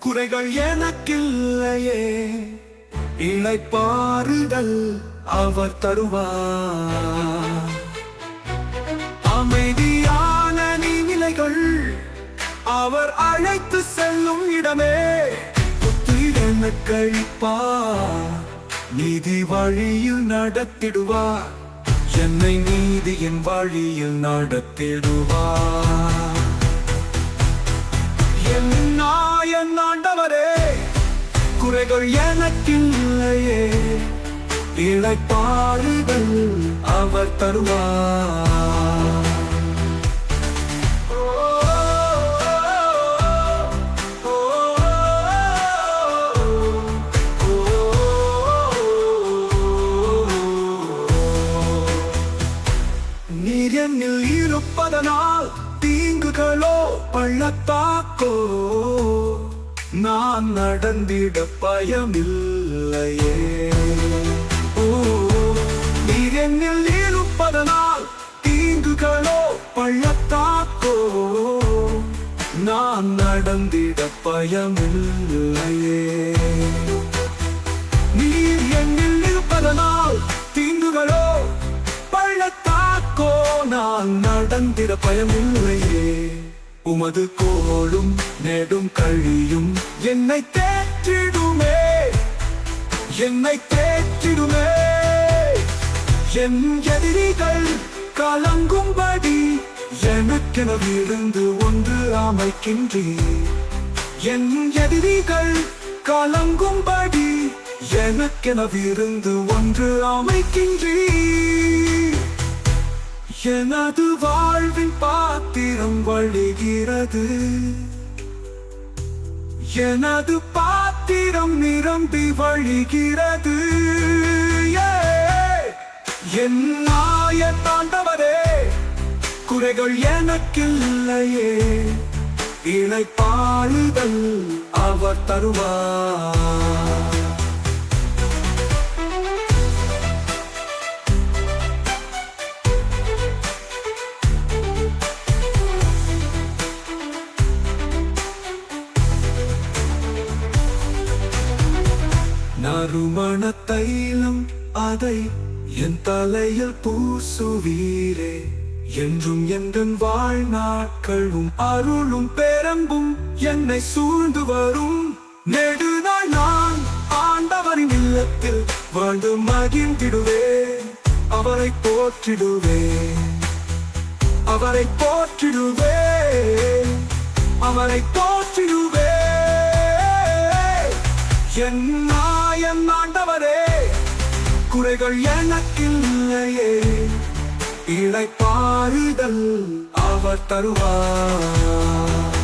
குறைகள் எனக்கில்லையே. இழைப்பாறுதல் அவர் தருவார். அமைதியான நீநிலைகள் அவர் அழைத்து செல்லும் இடமே. புத்து கழிப்பார். நீதி வழியில் நடத்திடுவார். என்னை நீதியின் வழியில் நடத்திடுவார். என் ஆண்டவரே குறைகள் எனக்கில்லையே. இழைப்பாடுகள் அவர் தருவார். பள்ளத்தாக்கோ? நான் நடந்திட பயமில்லையே. ஓ, நீர் என்னில் இருப்பதனால் தீங்குகளோ பள்ளத்தாக்கோ? நான் நடந்திட பயமில்லையே. நீர் என்னில் இருப்பதனால் தீங்குகளோ பள்ளத்தாக்கோ? நான் நடந்திட பயமில்லையே. உமது கோளும் நெடும் கழியும் என்னை தேற்றிடுமே. என்னை தேற்றிடுமே. என் எதிரிகள் கலங்கும்படி எனக்கென விருந்து ஒன்று அமைக்கின்றீர் என் எதிரிகள் கலங்கும்படி எனக்கென விருந்து ஒன்று அமைக்கின்றீர் எனது வாழ்வின் வழிகிறது. எனது பாத்திரம் நிரம்பி வழிகிறது. என் நாய தாண்டவரே குறைகள் எனக்கில்லையே. இணைப்பாளுதல் அவர் தருவார். நறுமண தைலம் அதை என் தலையில் பூசுவீரே. என்றும் எந்தன் வாழ்நாட்களும் அருளும் பெரம்பும் என்னை சூழ்ந்து வரும். நெடுநாள் நான் ஆண்டவரின் இல்லத்தில் வாழ்ந்து மகிழ்ந்திடுவேன். அவரை போற்றிடுவேன். அவரை போற்றிடுவேன். அவரை போற்றிடுவேன். என்ன என் ஆண்டவரே. குறைகள் எனக்கில்லையே இழைப்பாறுதல் அவர் தருவார்.